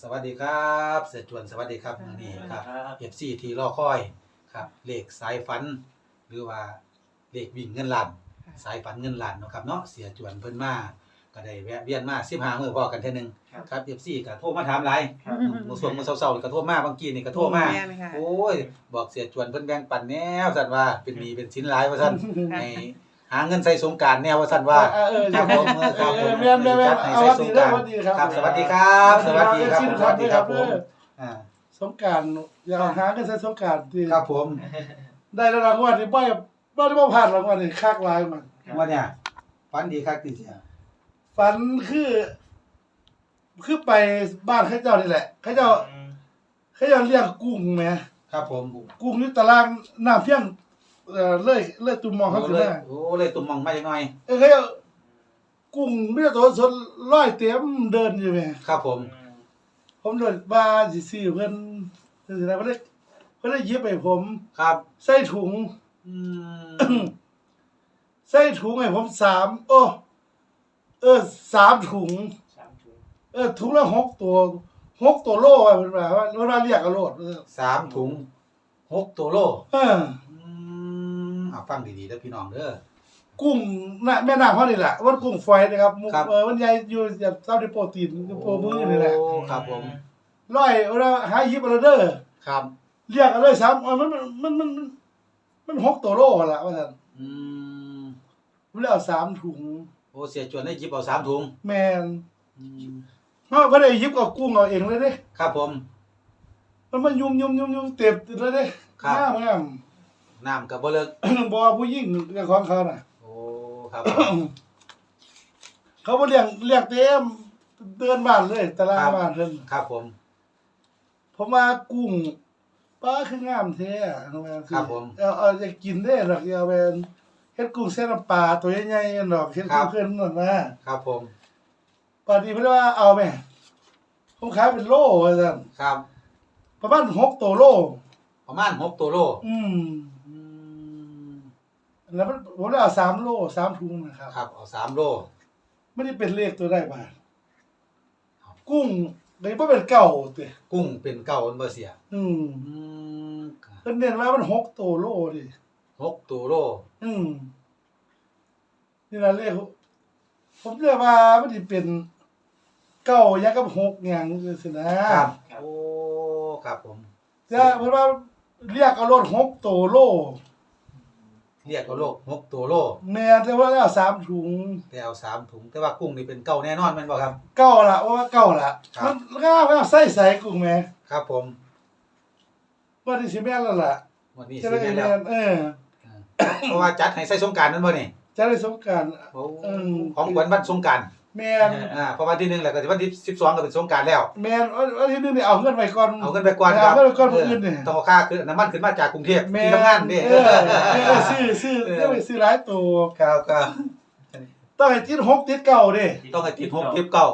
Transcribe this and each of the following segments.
สวัสดีครับเสร็จจวนสวัสดีครับมื้อนี้ครับ FC ที่รอคอยครับเลขสายฝัน หรือว่าเลขวิ่งเงินล้านสายฝันเงินล้านเนาะครับเนาะเสียจวนเพิ่นมาก็ได้แวะเวียนมา15มื้อพอกันเทื่อนึงครับ ครับ FC ก็โทรมาถามหลายครับ มื้อส่วงมื้อเช้าๆนี่ก็โทรมาบางกี้นี่ก็โทรมาแม่นค่ะ โอ้ย บอกเสียจวนเพิ่นแบ่งปันแนวซั่นว่าเป็นหนี้เป็นสินหลายว่าซั่น ให้ หาเงินใส่สงกรารแนวว่าซั่นว่าเออเออครับผมเออครับผมแม่นแม่นแม่นให้เอาใส่วัสดีงกเด้อรารวัดีครับ ครับ สวัสดีครับ สวัสดีครับผมสวัสดีครับผมอ่าสงกรารอย่าหากันใส่สงกรารที่ครับผมได้รางวัลนี่บ่บ่ได้บ่ผ่านรางวัลนี่คักหลายมันว่าเนี่ยฝันดีคักติเสียฝันคือ คือไปบ้านเขาเจ้านี่แหละเขาเจ้าเขาเจ้าเลี้ยงกุ้งแหมครับผม กุ้งอยู่ตารางน้ำเพียง เอ่อเลยเลยตุ่มมองเขาโอ้ขึ้นเลยมาโอ้เลยตุ่มมองมาจังหน่อย เออเขาเจ้ากุ้งมีแต่ตัวสดร้อยเต็มเดินอยู่แหมครับผม ผมเดินบ้าสิซื้อเพิ่นเพิ่นสิได้เพิ่นได้เพิ่นได้หยิบให้ผม ครับ ใส่ถุง อืม ใส่ถุงให้ผมสามโอ้เออสามถุง สามถุงเออถุงละหกตัวหกตัวโลว่าเป็นว่าว่าเวลาเรียกกระโลดเออสามถุงหกตัวโล เอออืมเอา ฟังดีๆเด้อพี่น้องเด้อ กุ้งน่ะแม่นางเขานี่แหละว่ากุ้งฝอยนะครับหมูครับ เออมันใหญ่อยู่แบบเท่าที่โปรตีนโปรมือนี่แหละโอ้ครับผม ร้อยเวลาหาหยิบเอาเด้อครับ เรียกกันเลยสามเออมันมันมันมันมันหกตัวโลหั่นละว่าซั่นอืม ผมเลยเอาสามถุงโอ้เสียจวนได้หยิบเอาสามถุงแม่นอืมเฮาบ่ได้หยิบเอากุ้งเอาเองเลยเด้ ครับผม มันมายุ่มยุ่มยุ่มยุ่มเต็มเลยเด้ครับ งามงาม น้ำกับบ่เลิกบ่ผู้หญิงเจ้าของเขาน่ะ โอ้ครับเขาบ่เลี้ยงเลี้ยงเต็มเดินบ้านเลยตารางครับบ้านเพิ่นครับผม ผมว่ากุ้งป้าคืองามแท้เอาว่าสิครับผม เอาเอาจะกินได้ดอกเอาเป็นเฮ็ดกุ้งเส้นน้ำปลาตัวใหญ่ๆดอกเฮ็ดครักุ้บงเพิ่นนั่นนะครับผมปานี้เพิ่นว่าเอาแม่ผมขายเป็นโลว่าซั่นครับ ประมาณ6ตัวโล ประมาณหกตัวโล อืมอืม แล้วมันผมได้เอาสามโลสามถุงนะครับครับเอาสามโลไม่ได้เป็นเลขตัวได้บาทกุ้งเลยบ่เป็นเก่าติกุ้งเป็นเก้าอันเบอร์เสีย อืมอืมเพิ่นเน้นว่ามันหกตัวโลดิหกตัวโลอืมนี่ล่ะเลขผมเรียกว่ามันสิเป็นเก้าอยังกับหกหยังจังซี่นะ ครับโอ้ครับผมแต่เพิ่นว่าเรียกเอารถหกตัวโล เรียกว่าโลหกตัวโลแม่นแต่ว่าแล้วสามถุงแต่เอาสามถุงแต่ว่ากุ้งนี่เป็นเก้าแน่นอนแม่นบ่ครับ เก้าละว่าเก้าละครับ มันง่ายว่าใส่ใส่กุ้งแม่ครับผมว่าที่สิแม่นแล้วล่ะวันนี้จะสิได้แม่นแม่แล้วนเออเพราะว่าจัดให้ใส่สงกรารนั่นบ่นี่จะได้สงกราร โอ้เออของขวัญวันสงกราร แม่นอ่าเพราะวันที่หนึ่งแล้วก็วันที่สิบสองก็เป็นสงกรารแล้ว แม่นว่าที่นึงนี่เอาเงินไว้ก่อนเอาขึ้นไปก่อนครับเอาเงินไปก่อนมื้ออื่นนี่ต้องเอาค่าคือน้ำมันขึ้นมาจากกรุงเทพแม่ที่ทำงานนี่เออเออซื้อซื้อเออได้ไปซื้อหลายตัวครับครับต้องให้ติดหกติดเก้าเด้ต้องให้ติดหกติดเก้า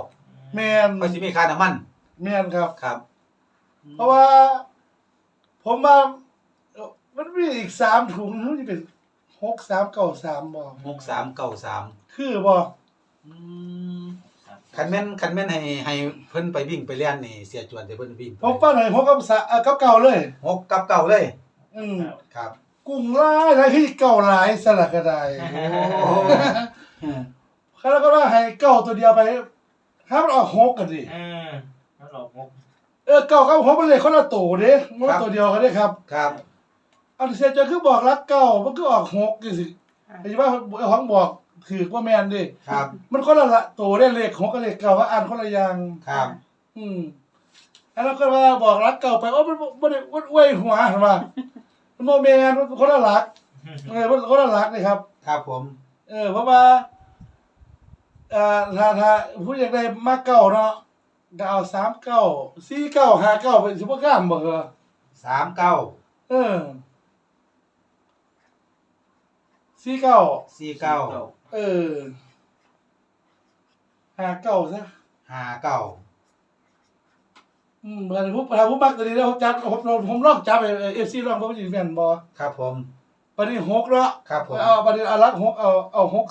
แม่นก็สิมีค่าน้ำมันแม่นครับ ครับ เพราะว่า ผมว่าเอ่อมันมีอีกสามถุงมันจะเป็นหกสามเก้าสามบ่หกสามเก้าสามคือบ่ คันแม่นคันแม่นให้ให้เพิ่นไปวิ่งไปเรียนนี่เสียจวนแต่เพิ่นวิ่งไปผมฟังให้ผมกับสะเอ่อกับเก่าเลย หกกับเก้าเลย อืมครับ กุ้งหลายหลายที่เก่าหลายสลักก็ได้โอ้แล้วก็ว่าให้เก่าตัวเดียวไปห้ามมันออกหกกันดิอืมแล้วเราพกเออเก่ากับหกมันเลยคนละตัวเด้มันตัวเดียวกันเด้ครับ ครับ อันเสียใจคือบอกรักเก่ามันก็ออกหกจังซี่ไอ้ว่าของบอก ถือว่าแม่นดิครับ มันคนละละตัวได้เลขหกกับเลขเก่าว่าอ่านคนละอย่างครับ อืมแล้วก็ว่าบอกรักเก่าไปโอ้มันบ่ได้อวยหัวเห็นป่ะมันบ่แม่นมันคนละรักเออมันคนละรักเลยครับ ครับผม เออ เพราะว่าเอ่อถ้าถ้าผู้อยากได้มาเก่าเนาะก็เอาสามเก้าสี่เก้าห้าเก้าเป็นสิบก้ามบ่เหรอสามเก้าเออสี่เก้าสี่เก้า เออห้าเก้าซะห้าเก้าอืมเมื่อผมถ้าผมมักตัวนี้แล้วผมจัดผมผมผมลองจับเอฟซีลองผมสิแม่นบ่ครับผมปานนี้หกเนาะครับผมเอาปานนี้เอาลักหกเอาเอาหก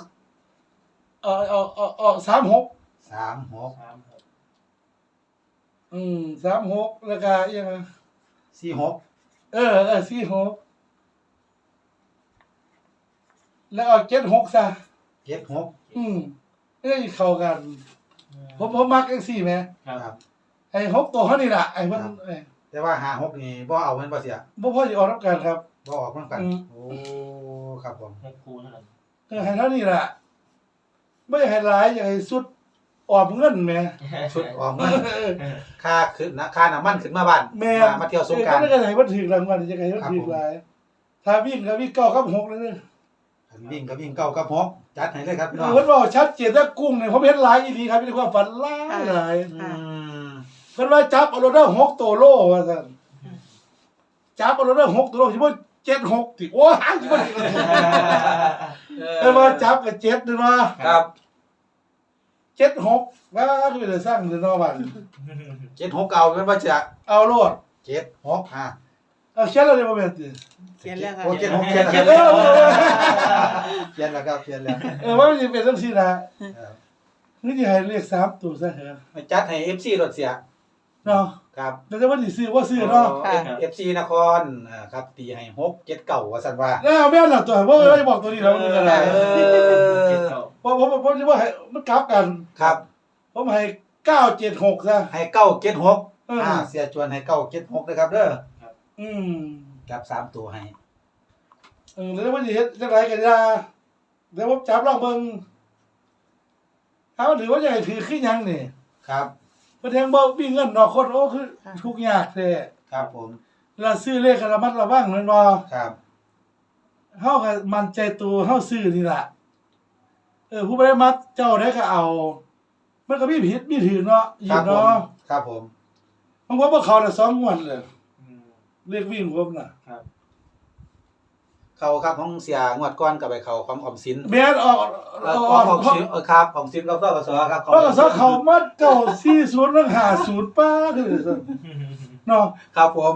เอาเอาเอาเอาสามหกสามหกสามหกอืมสามหกแล้วก็อีกอยังไงสี่หกเออเออสี่หกแล้วเอาเจ็ดหกซะ เจ็ดหกอืมเอ้ยเข้ากันผมผมมักจังซี่แหมครับครับไอ้หกตัวเขานี่ล่ะไอ้มันครับ เอ้ยแต่ว่าหาหกนี่บ่เอาแมันบ่เสียบ่พอสิออกรับกันครับ บ่ออกมันกัน อืม โอ้ครับผมหกคูเท่านั้นเออให้เท่านี้ล่ะไม่ให้หลายอยากให้สุดออมเงินแหมชุดออกมันค่าขึ้นนะค่าน้ำมันขึ้นมาบ้านแม่ มามาเที่ยวสงกราร เออก็ได้ให้มันถึงรางวัลจะให้มันครับถึงผมหลายถ้าวิ่งก็วิ่งเก้ากับหกเลยเด้อ วิ่งก็วิ่งเก้ากับหกจัดให้เลยครับพี่เอน้อองเพิ่นบอกชัดเจนว่ากุ้งเนี่ยผมเห็นหลายอีหลีครับในความฝันหลายหลายอืมเพิ่นว่าจับเอาโลได้หกตัวโลว่าซั่นจับเอาโลได้หกตัวโลสิบ่เจ็ดหกติโอ้ยสิบ่ได้เพิ่นว่าจับกับเจ็ดนึงว่าครับเจ็ดหกว่าก็ไปได้สร้างเดือนนอบันเจ็ดหกเอาเป็นว่าจะเอาโลดเจ็ดหกอะ เอาเขียนแล้วเลยบ่แม่นติเขียนแล้วค่ะโอ้เจ็ดหกเขียนเขียนแล้แล้ววเขียนแล้วครับเขียนแล้วเออว่ามันสิเป็นจังซี่นะครับนี่สิให้เลขสามตัวซะเหรอมาจัดให้ FC รถเสียเนาะครับแล้วจะว่าสิซื้อบ่ซื้อเนาะ เอฟซีนครอ่าครับตีให้หกเจ็ดเก่าว่าสันว่าแล้วแม่นล่ะตัวบ่ได้บอกตัวนี้แล้วมันก็ได้เออเจ็ดเก้าเพราะผมผมสิว่าให้มันกลับกันครับ ผมให้976ซะให้เก้าเจ็ดหกเอออ่อ่าเสียจวนให้เก้าเจ็ดหกนะครับเด้อ อืม จับสามตัวให้ เออแล้วมันสิเฮ็ดจังไดกันยาเดี๋ยวผมจับลองเบิ่งถ้ามันถือว่าใหญ่ถือขึ้นยังนี่ครับเพิ่นแทงบ่มีเงินนอกคนโอ้คือทุกข์ยากแท้ครับผมเวลาซื้อเลขก็ระมัดระวังแม่นบ่ครับ เฮาก็มั่นใจตัวเฮาซื้อนี่ล่ะ เออ ผู้บ่ได้มักเจ้าได้ก็เอา มันก็มีผิดมีถือเนาะอครัยู่ผม เนาะครับผมมันว่าบ่เข้าละสองงวดเลย อืมเลขวิ่งผมน่ะครับเขาครับของเสียงวดก้อนกับไปเขาของออมสินแม่นออกเอ่อออกของออมเพราะสินเออครับออมสินกับกสครับเพราะก็ซะเข้ามาเก้าสี่ศูนย์แล้วห้าศูนย์ป้าคือซั่นเนาะครับผม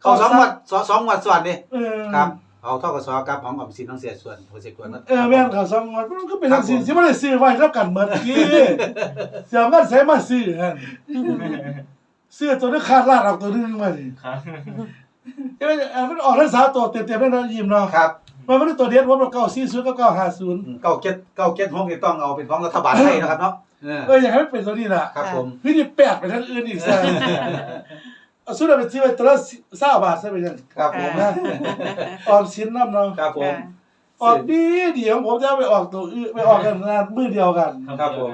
เขาสองงวดสองสองงวดส่วนดิเออครับเอาทกสกับของออมสินต้องเสียส่วนโปรเจกต์ส่วนนั้นเออแม่นเขาสองงวดมันก็เป็นจังซี่สิบ่ได้ซื้อไว้แล้วกันหมดกี้เสียเงินใส่มาซื้อหั่นซื้อตัวนึงขาดลาดออกตัวนึงมาดิ ครับเอ้ยเออมันออกทั้งสามตัวเต็มๆได้เนาะยิ้มเนาะครับมันไม่ได้ตัวเดียวผมเราเก้าสี่ศูนย์กับเก้าห้าศูนย์อืมเก้าเจ็ดเก้าเจ็ดหกนี่ต้องเอาเป็นของรัฐบาลไทยนะครับเนาะเออเอออยากให้มันเป็นตัวนี้ล่ะครับผมพี่นี่แปดไปทางอื่นอีกซะเอาสุดเอาไปซื้อไปตัวละเศร้าบาทซะไปยังครับผมนะออมสินน้ำเนาะครับผมออกดีเดี๋ยวผมจะเอาไปออกตัวอื่นไปออกกันงานมือเดียวกันครับผม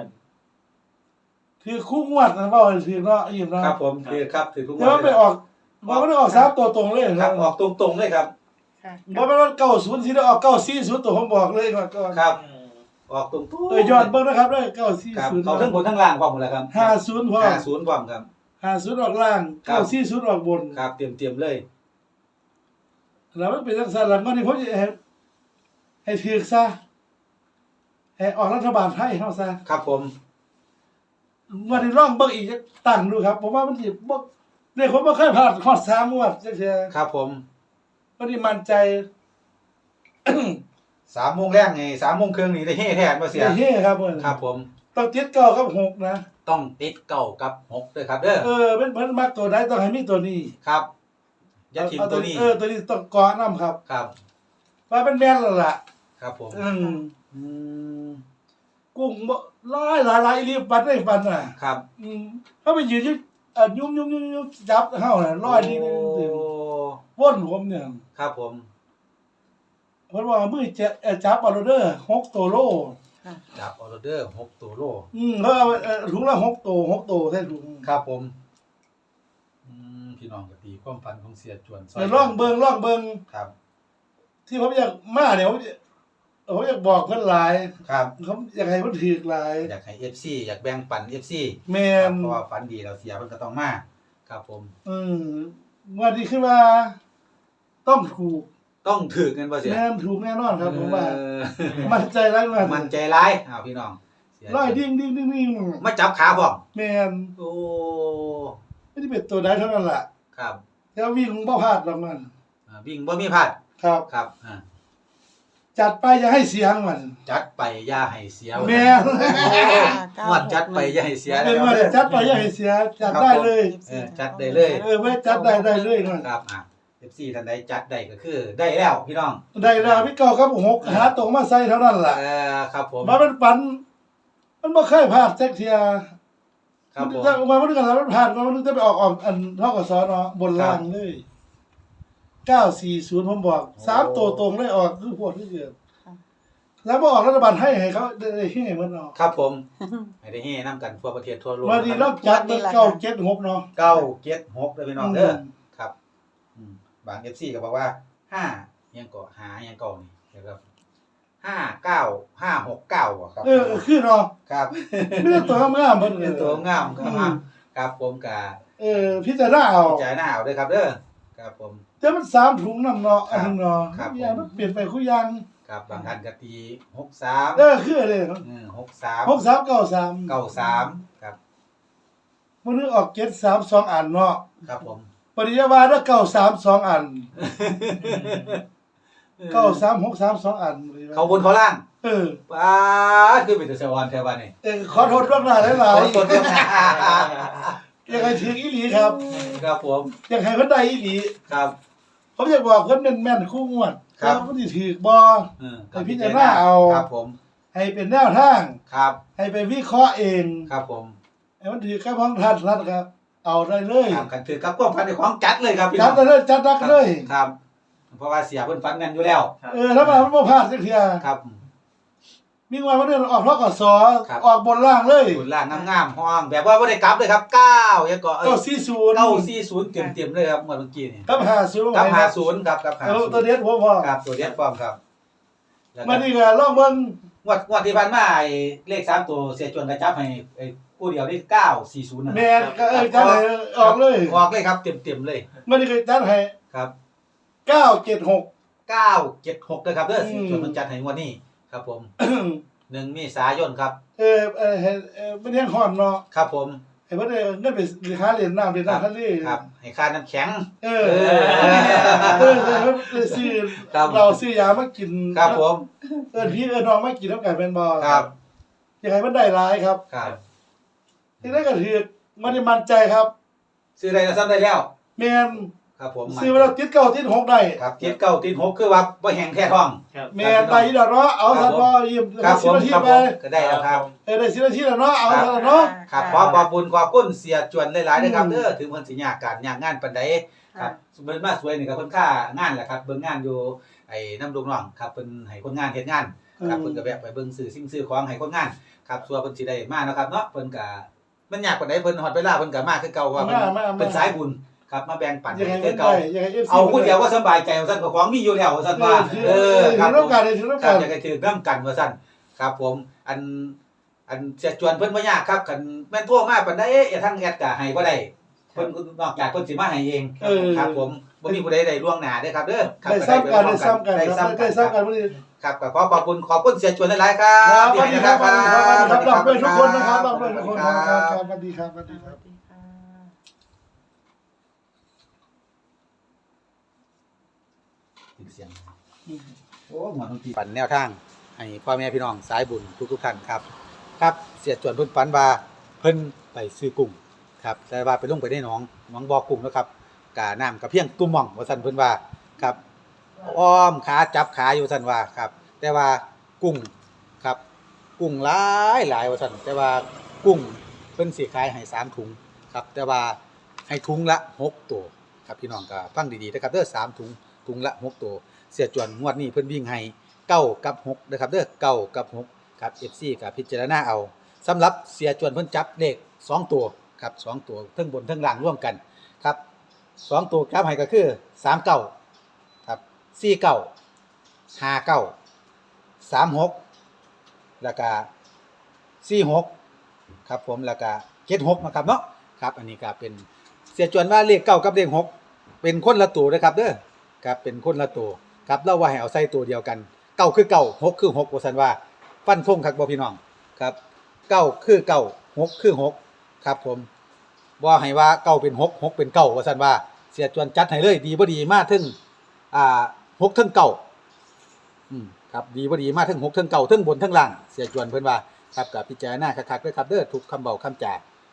คือคู่งวดนะว่าถือเนาะยิ้มเนาะครับผมถือครับถือทุกแต่ว่าไปออก มันไม่ได้ออกสามตัวตรงเลยคครัรับบออกตรงๆเลยครับ ค่ะบ่เป็นว่าเก้าศูนย์สิได้ออกเก้าสี่ศูนย์ตัวผมบอกเลยก่อนก่อนครับ ออกตรงๆเออยอดเบิ่งนะครับด้วยเก้าสี่ครับศูนย์เขาทั้งบนทั้งล่างพร้อมหมดแล้วครับห้าศูนย์พอห้าศูนย์พร้อมครับ ห้าศูนย์ออกล่างครับ เก้าสี่ศูนย์ออกบน ครับเตรียมเตรียมๆเลย แล้วมันเป็นทักษะหลังก็นี่ผมจะให้ให้ถือซะให้ออกรัฐบาลไทยเฮาซะครับผม วันนี้ลองเบิ่งอีกจักตั้งดูครับผมว่ามันสิบ่ เนี่ยผมบ่เคยพลาดฮอด3งวดจักเทื่อครับผมวันนี้มั่นใจ สามโมงแรกไงสามโมงครึ่งนี่ได้เฮ่แทนมาเสียเฮ้ครับเพิ่นครับผม ต้องติดเก้ากับหกนะ ต้องติดเก้ากับหกด้วยครับเด้อเออเป็นเพิ่นมักตัวใดต้องให้มีตัวนี้ครับอยาทิมเอาตัวนี้ เออตัวนี้ต้องเกาะนํครับ ครับ ว่าเป็นแม่นแล้วล่ะ ครับผม อืมอืม กุ้งบ่หลายหลายหลายรีบปัดได้ปันน่ะ ครับ อืมเขาไปยืนอยู่ เอ่อยุ่มยุ่มยุ่มยุ่มจับเฮาน่ะร้อยนี่นี่โนี่ว่นผมเนี่ยครับผมเพิ่นว่ามือจะเอ่อจับเอาเด้อ6ตัวโล จับออเดอร์หกตัวโลอืมเขาเอาเอ่อถุงละ6ตัว6ตัวใส่ถุงครับผมอืมพี่น้องก็ตีความฝันของเสียจวนซเออลองเบิ่งลองเบิ่งครับ ที่ผมอยากมาเนี่ยผ มจะผมอยากบอกเพิ่นหลายครับผมอยากให้เพิ่นถูกหลายอยากให้ FC อยากแบ่งปัน FC แม่นเพราะว่าฝันดีเราเสียมันก็ต้องมาครับผม อืมวันนี้คือว่าต้องถูกต้องถือเงินบ่เสียแน่นถูกแน่นอนครับผมว่า เออมั่นใจร้ายมากมันใจร้ายอ้าวพี่น้องเสียร้อยดิ้งดิ้งดิ้งดิ้งมาจับขาพร้อมแม่นโอ้ไม่ได้เป็นตัวใดเท่านั้นล่ะครับแต่ว่าวิ่งบ่พลาดหรอกมันอ่าวิ่งบ่มีพลาดครับครับอ่า จัดไปอย่าให้เสียงมัน จัดไปอย่าให้เสียแม่นค่ะงวดจัดไปอย่าให้เสียเอนะอคมารับจัดไปอย่าให้เสียจัดได้เลย เออจัดได้เลย เออไม่จัดได้ได้เลยนั่นครับอะ FC ท่านใดจัดได้ก็คือ ได้แล้วพี่น้องได้แล้วพี่เก่าครับหกหาตรงมาใส่เท่านั้นล่ะเออครับผมมาเป็นฝัน มันบ่เคยพลาดแจ็คเทียครับผมถ้ามาวันนึงกันมันผ่านมาวันนึงจะไปออกออกอันเท่ากับซอเนาะบนล่างเลย 940ผมบอกสามตัวตรงเลยออกคือพวกที่เกิดแล้วบ่ออกรัฐบาลให้ให้เขาได้ได้ให้มันเนาะครับผมให้ได้เฮ้นํกันทั่วประเทศทั่วโลกมาดีแล้วจัดมันเก้าเจ็ดหกเนาะเก้าเจ็ดหกเลยพี่น้องเด้อ ครับอืมบาง FC ก็บอกว่าห้ายังก็หายังก็นี่นะครับห้าเก้าห้าหกเก้าบ่ครับเออเออคือเนาะครับไม่ได้ตัวงามๆเพิ่นเป็นตัวงามครับอะครับผมกะเออพิจารณาเอาใจหน้าเอาด้วยครับเด้อครับผม แต่มันสามถุงนํเนาะอันนึงเนาะครับ อย่างมันเปลี่ยนไปคู่อย่างครับบางท่านก็ตีหกสามเออคืออะไรเนาะหกสามหกสามเก้าสามเก้าสามครับมันนึกออกเจ็ดสามสองอันเนาะครับผมปริยาวาแล้วเก้าสามสองอันเก้าสามหกสามสองอัน เขาบนเขาล่าง เออป้าดคือเป็นตัวสวรรค์แถวบ้านนี่เออขอโทษล่วงหน้าหลายคนคนเดียวนะๆอยากให้ถึงอีหลีครับ ครับผมอยากให้เพิ่นได้อีหลีครับ ผมอยากบอกเพิ่นแม่นๆคู่งวดครับว่าเพิ่นสิถูกบ่เออให้พิจารณาเอา ครับผม ให้เป็นแนวทาง ครับ ให้ไปวิเคราะห์เองครับผมให้มันถือกับของท่านรัฐครับ เอาได้เลยครับกันถือกับความพันในของจัดเลยครับพี่จัน้ดองได้เลยจัดนักเลย ครับ เพราะว่าเสียเพิ่นฟันกันอยู่แล้ว เออถ้ามันบ่พลาดจักเทื่อครับ มีงานมาเดือนออกทกสครับ ออกบนล่างเลยขุนล่างงามๆห้องแบบว่าบ่ได้กลับเลยครับ9ยังก็เอ้ยเก้าสี่ศูนย์940เต็มๆเลยครับงวดเมื่อกี้นี่กับห้าศูนย์กับไว้นะ50ครับกับเออตัวเด็ดผมพอ50ครับตัวเดียวพร้อมครับแล้วก็มานี่ก็ลองเบิ่งงวดงวดที่ผ่านมาไอ้เลขสามตัวเสียจวนกระจับให้ไอ้ผู้เดียวได้940นั่นแม่นก็เออจัดให้ออกเลยออกเลยครับเต็มๆเลยมานี่ก็จัดให้ครับเก้าเจ็ดหก976นะครับเด้ออืมส่วนมันจัดให้งวดนี้ ครับผม1เมษายนครับ เออเออให้เออมันยังห่อนเนาะครับผมให้เพิ่นได้เงินไปหาเหรียญน้ำเหรียญน้ำทะเลครับ ให้ค่าน้ำแข็ง เออเอเอออเออเออเออซื้อครับ เราซื้อยามากินครับผม เออพี่เออน้องมากินแล้วกันเป็นบ่ครับอยากให้มันได้หลายครับครับ ที่ได้ก็ถือมันได้มั่นใจครับ ซื้อได้แล้วซ้ำได้แล้วแม่น ครับผมซื้อไว้แล้วติดเก้าติดหกได้ครับติดเก้าติดหกคือว่าบ่แห้งแท้ท้องครับแม่นได้อีดอกเนาะเอาครัซะบผมบ่ยิ้มครับผสิมบนาทีครับไปผมก็ได้แล้วครับเออได้สิบนาทีแล้วเนาะเอาครับซะเนาะครับขอขอบคุณขอบคุณเสียจวนหลายๆนะครับเด้อถึงเพิ่นสิยากการยากงานปานใดครับเบิ่นมาสวยนี่ก็เพิ่นค่างานแหละครับเบิ่งงานอยู่ไอ้น้ำดงน้องครับเพิ่นให้คนงานเฮ็ดงานครับเพิ่นก็แวะไปเบิ่งซื้อสิ่งซื้อของให้คนงานครับส่วนเพิ่นสิได้มาเนาะครับเนาะเพิ่นก็มันยากปานใดเพิ่นฮอดเวลาเพิ่นก็มาคือเก่าว่าเพิ่นมามามาเป็นสายบุญ ครับมาแบ่งปันอยากให้ให้มัคืนอเก่าได้อยากให้ FC เอาผู้เดียวว่าสบายใจว่าซั่นก็ของมีอยู่แล้วว่าซั่นว่าเอเอออถืครัอบน้ำกันถือน้ำครักับนอยากให้ถือน้ำกันว่าซั่นครับผมอันอันเสียจวนเพิ่นบ่ยากครับคันแม่นโทรมาปานใดเอ๊ะทางแอดก็ให้บ่ได้เพิ่นนอกจากเพิ่นสิมาให้เองเออ ครับผมบ่มีผู้ใดได้ล่วงหน้าเด้อครับเด้อครับได้ซ้ำกันได้ซ้ำกันได้ครับซ้ำกัได้นซ้ำกันมื้อนี้ครับก็ขอขอบคุณขอบคุณเสียจวนหลายๆครัครับบสวัสดีครับสวัสดีครับสวัสดีครับสวัสรับด้วยทุกคนนะครับรับด้วยทุกคนคครัรับบครับสวัสดีครับสวัสดีครับ เสียงโอ้หมอดนตรีปั่นแนวทางให้พ่อแม่พี่น้องสายบุญทุกๆท่านครับ ครับเสียจวนเพิ่นฝันว่าเพิ่นไปซื้อกุ้งครับแต่ว่าไปลงไปในหนองหนองบ่อกุ้งนะครับกาน้ำกระเพียงตุ้มหม่องว่าซั่นเพิ่นว่าครับอ้อมขาจับขาอยู่ซั่นว่าครับ แต่ว่ากุ้งครับ กุ้งหลายหลายว่าซั่นแต่ว่ากุ้งเพิ่นสิขายให้สามถุงครับ แต่ว่าให้ถุงละหกตัวครับพี่น้องก็ฟังดีๆนะครับเด้อสามถุง ถุงละหกตัว เสียจวนงวดนี้เพิ่นวิ่งให้เก้ากับหกนะครับเด้อเก้ากับหกครับ FC กับพิจารณาเอาสำหรับเสียจวนเพิ่นจับเลขสองตัวครับสองตัวทั้งบนทั้งล่างร่วมกันครับสองตัวครับให้ก็คือสามเก้าครับสี่เก้าห้าเก้าสามหกแล้วก็สี่หกครับผมแล้วก็เจ็ดหกนะครับเนาะครับ อันนี้ก็เป็นเสียจวนว่าเลขเก้ากับเลขหกเป็นคนละตัวนะครับเด้อ ครับเป็นคนละตัวครับเล่าว่าให้เอาใส่ตัวเดียวกันเก้าคือเก้าหกคือหกว่าซั่นว่าฟันธงครับบ่พี่น้องครับเก้าคือเก้าหกคือหกครับผมบ่าให้ว่าเก้าเป็นหกหกเป็นเก้าว่าซั่นว่า เสียจวนจัดให้เลย ดีบ่ดีมากถึงอ่าหกถึงเก้าอืมครับดีบ่ดีมากถึงหกถึงเก้าถึงบนถึงล่าง เสียจวนเพิ่อนว่าครับกับพิจารณาคักๆด้วยครับเด้อทุกคำเบาคำจา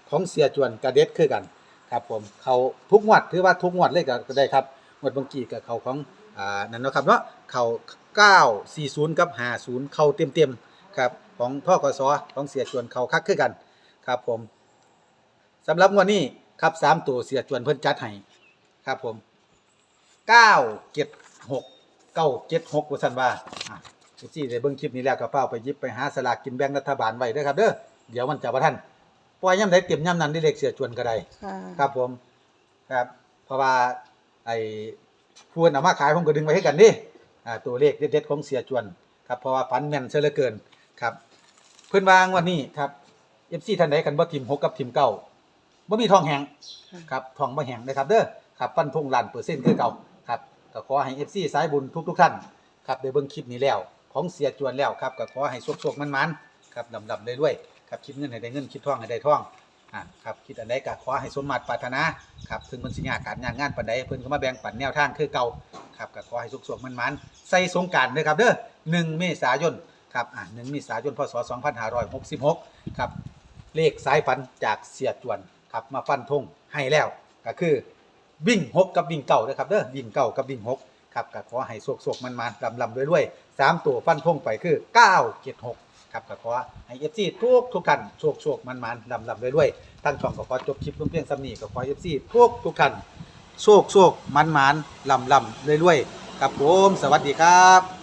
ของเสียจวนกระเด็ดคือกัน ครับผมเขาทุกงวดถือว่าทุกงวดเลยก็ได้ครับ งวดบางกีกับเขาของอ่านั่นเนาะครับเนาะเขา940 กับ 50 เข้าเต็มๆครับของทกสของเสียจวนเขาคักคือกันครับผมสำหรับงวดนี้ครับสามตัวเสียจวนเพิ่นจัดให้ครับผม976 976ว่าซั่นว่าอะที่ได้เบิ่งคลิปนี้แล้วก็เฝ้าไปหยิบไปหาสลากกินแบ่งรัฐบาลไว้เด้อครับเด้อเดี๋ยวมันจะบ่ทันปล่อยยามใดเต็มยามนั้นได้เลขเสียจวนก็ได้ค่ะครับผมครับเพราะว่า ไอ้ผู้นำมาขายผมก็ดึงไว้ให้กันนี่อ่าตัวเลขเด็ดๆของเสียจวนครับเพราะว่าฝันแม่นเสียเหลือเกินครับ เพิ่นวางวันนี้ครับ FC ท่านใดกันบ่ทีม6กับทีมเก้าบ่มีทองแหงครับทองบ่แห้งนะครับเด้อครับฟันธงล้านเปอร์เซ็นต์คือเก่าครับก็ขอให้ FC สายบุญทุกๆท่านครับได้เบิ่งคลิปนี้แล้ว ของเสียจวนแล้วครับก็ขอให้สุขๆมันๆครับลำๆรวยๆครับคิดเงินให้ได้เงินคิดทองให้ได้ทอง อ่าครับคิดอันใดก็ขอให้สมมาตรปรารถนาครับถึงมันสิยากการงานงานปานใดเพิ่นก็มาแบ่งปันแนวทางคือเก่าครับก็ขอให้สุขๆมันๆใส่สงกรานต์เด้อครับเด้อ1เมษายนครับอ่า1เมษายนพศ2566ครับเลขสายฟันจากเสียจวนครับมาฟันธงให้แล้วก็คือวิ่งหกกับวิ่งเก่านะครับเด้อวิ่งเก่ากับวิ่งหกครับก็ขอให้โศกโศกมันมันลำลำรวยๆสามตัวฟันธงไปคือเก้าเจ็ดหก ครับก็ขอให้เอฟซีทุกทุกท่านโชคโชคมันมันลำลำด้วยๆทั้งช่องก็ขอจบคลิปลงเพียงสำนีก็ขอเอฟซีทุกทุกท่านโชคโชคมันมันลำลำรวยๆครับผมสวัสดีครับ